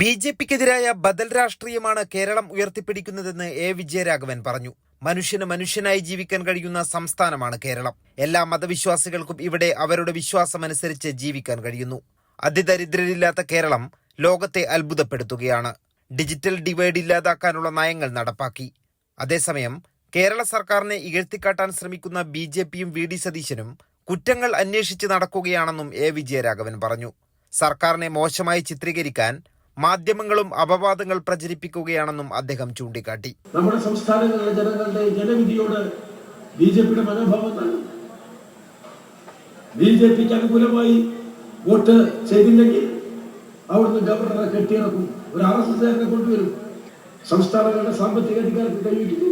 B J പിക്കെതിരായ ബദൽ രാഷ്ട്രീയമാണ് Keralam ഉയർത്തിപ്പിടിക്കുന്നതെന്ന് A Vijayaraghavan പറഞ്ഞു. മനുഷ്യന് മനുഷ്യനായി ജീവിക്കാൻ കഴിയുന്ന സംസ്ഥാനമാണ് കേരളം. എല്ലാ മതവിശ്വാസികൾക്കും ഇവിടെ അവരുടെ വിശ്വാസമനുസരിച്ച് ജീവിക്കാൻ കഴിയുന്നു. അതിദരിദ്രരില്ലാത്ത കേരളം ലോകത്തെ അത്ഭുതപ്പെടുത്തുകയാണ്. ഡിജിറ്റൽ ഡിവൈഡ് ഇല്ലാതാക്കാനുള്ള നയങ്ങൾ നടപ്പാക്കി. അതേസമയം കേരള സർക്കാരിനെ ഇകഴ്ത്തിക്കാട്ടാൻ ശ്രമിക്കുന്ന ബി ജെ പിയും വി ഡി സതീശനും കുറ്റങ്ങൾ അന്വേഷിച്ച് നടക്കുകയാണെന്നും എ വിജയരാഘവൻ പറഞ്ഞു. സർക്കാരിനെ മോശമായി ചിത്രീകരിക്കാൻ മാധ്യമങ്ങളും അപവാദങ്ങൾ പ്രചരിപ്പിക്കുകയാണെന്നും അദ്ദേഹം ചൂണ്ടിക്കാട്ടി. നമ്മുടെ സംസ്ഥാനങ്ങളിലെ ജനങ്ങളുടെ ജനവിധിയോട് ബി ജെ പിയുടെ മനോഭാവം ബി ജെ പിക്ക് അനുകൂലമായി വോട്ട് ചെയ്തില്ലെങ്കിൽ അവിടുന്ന് ഗവർണറെ കെട്ടിയിറക്കും. ഒരു ആർ എസ് കൊണ്ടുവരും. സംസ്ഥാനങ്ങളുടെ സാമ്പത്തിക അധികാരത്തിൽ കൈവയ്ക്കുന്നു.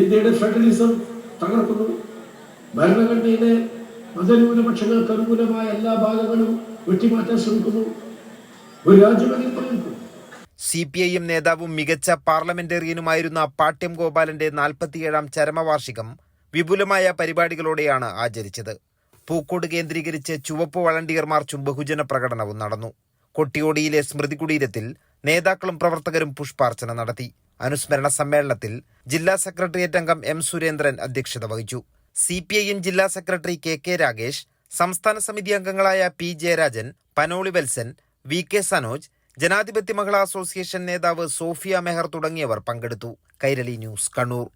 ഇന്ത്യയുടെ ഫെഡറലിസം തകർക്കുന്നു. ഭരണഘടനയിലെ മതന്യൂനപക്ഷങ്ങൾക്ക് അനുകൂലമായ എല്ലാ ഭാഗങ്ങളും വെട്ടിമാറ്റാൻ ശ്രമിക്കുന്നു. സി പി ഐ എം നേതാവും മികച്ച പാർലമെന്റേറിയനുമായിരുന്ന പാട്യം ഗോപാലന്റെ നാൽപ്പത്തിയേഴാം ചരമവാർഷികം വിപുലമായ പരിപാടികളോടെയാണ് ആചരിച്ചത്. പൂക്കോട് കേന്ദ്രീകരിച്ച് ചുവപ്പ് വളണ്ടിയർ മാർച്ചും ബഹുജന പ്രകടനവും നടന്നു. കൊട്ടിയോടിയിലെ സ്മൃതി കുടീരത്തിൽ നേതാക്കളും പ്രവർത്തകരും പുഷ്പാർച്ചന നടത്തി. അനുസ്മരണ സമ്മേളനത്തിൽ ജില്ലാ സെക്രട്ടേറിയറ്റ് അംഗം എം സുരേന്ദ്രൻ അധ്യക്ഷത വഹിച്ചു. സി പി ഐ എം ജില്ലാ സെക്രട്ടറി കെ കെ രാഗേഷ് സംസ്ഥാന സമിതി അംഗങ്ങളായ P Jayarajan Panoli Valsan V K Sanoj Janadhipathya Mahila association നേതാവ് സോഫിയ മെഹർ തുടങ്ങിയവർ പങ്കെടുത്തു. കൈരളി ന്യൂസ് കണ്ണൂർ.